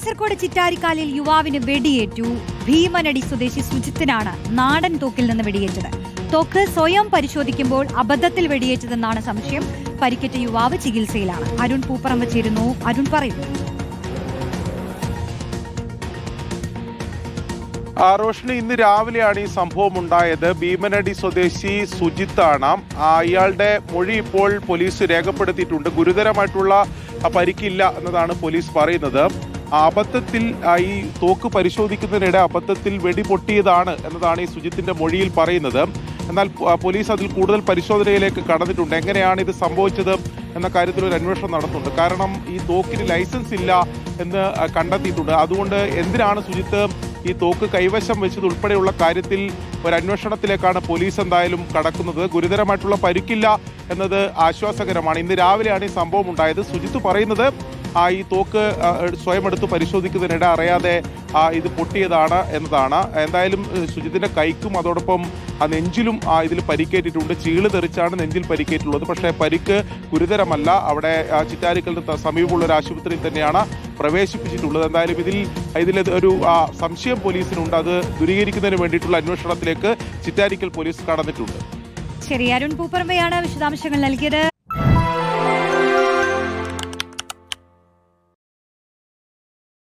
കാസർഗോഡ് ചിറ്റാരിക്കാലിൽ യുവാവിന് വെടിയേറ്റു. ഭീമനടി സ്വദേശി സുജിത്തിനാണ് നാടൻ തോക്കിൽ നിന്ന് വെടിയേറ്റത്. തോക്ക് സ്വയം പരിശോധിക്കുമ്പോൾ അബദ്ധത്തിൽ വെടിയേറ്റതെന്നാണ് സംശയം. പരിക്കേറ്റ യുവാവ് ചികിത്സയിലാണ്. അരുൺ പൂപ്പറമ്പ് ചേരുന്നു. അരുൺ പറയുന്നു. റോഷിനി ഇന്ന് രാവിലെയാണ് ഈ സംഭവം ഉണ്ടായത്. ഭീമനടി സ്വദേശി സുജിത്താണ്. ഇയാളുടെ മൊഴി ഇപ്പോൾ പോലീസ് രേഖപ്പെടുത്തിയിട്ടുണ്ട്. ഗുരുതരമായിട്ടുള്ള പരിക്കില്ല എന്നതാണ് പോലീസ് പറയുന്നത്. അബദ്ധത്തിൽ ഈ തോക്ക് പരിശോധിക്കുന്നതിനിടെ അബദ്ധത്തിൽ വെടി പൊട്ടിയതാണ് എന്നതാണ് ഈ സുജിത്തിന്റെ മൊഴിയിൽ പറയുന്നത്. എന്നാൽ പോലീസ് അതിൽ കൂടുതൽ പരിശോധനയിലേക്ക് കടന്നിട്ടുണ്ട്. എങ്ങനെയാണ് ഇത് സംഭവിച്ചത് എന്ന കാര്യത്തിൽ ഒരു അന്വേഷണം നടത്തുന്നുണ്ട്. കാരണം ഈ തോക്കിന് ലൈസൻസ് ഇല്ല എന്ന് കണ്ടെത്തിയിട്ടുണ്ട്. അതുകൊണ്ട് എന്തിനാണ് സുജിത്ത് ഈ തോക്ക് കൈവശം വെച്ചത് ഉൾപ്പെടെയുള്ള കാര്യത്തിൽ ഒരു അന്വേഷണത്തിലേക്കാണ് പോലീസ് എന്തായാലും കടക്കുന്നത്. ഗുരുതരമായിട്ടുള്ള പരിക്കില്ല എന്നത് ആശ്വാസകരമാണ്. ഇന്ന് രാവിലെയാണ് ഈ സംഭവം ഉണ്ടായത്. സുജിത്ത് പറയുന്നത് ഈ തോക്ക് സ്വയം എടുത്ത് പരിശോധിക്കുന്നതിനിടെ അറിയാതെ ഇത് പൊട്ടിയതാണ് എന്നതാണ്. എന്തായാലും സുജിത്തിന്റെ കൈക്കും അതോടൊപ്പം ആ നെഞ്ചിലും ഇതിൽ പരിക്കേറ്റിട്ടുണ്ട്. ചീൾ തെറിച്ചാണ് നെഞ്ചിൽ പരിക്കേറ്റുള്ളത്. പക്ഷേ പരിക്ക് ഗുരുതരമല്ല. അവിടെ ചിറ്റാരിക്കലിന് സമീപമുള്ള ഒരു ആശുപത്രിയിൽ തന്നെയാണ് പ്രവേശിപ്പിച്ചിട്ടുള്ളത്. എന്തായാലും ഇതിൽ ഇതിൽ ഒരു സംശയം പോലീസിനുണ്ട്. അത് ദൂരീകരിക്കുന്നതിന് വേണ്ടിയിട്ടുള്ള അന്വേഷണത്തിലേക്ക് ചിറ്റാരിക്കൽ പോലീസ് കടന്നിട്ടുണ്ട്. ശരി അരുൺ പൂപ്പറമ്പയാണ് വിശദാംശങ്ങൾ നൽകിയത്.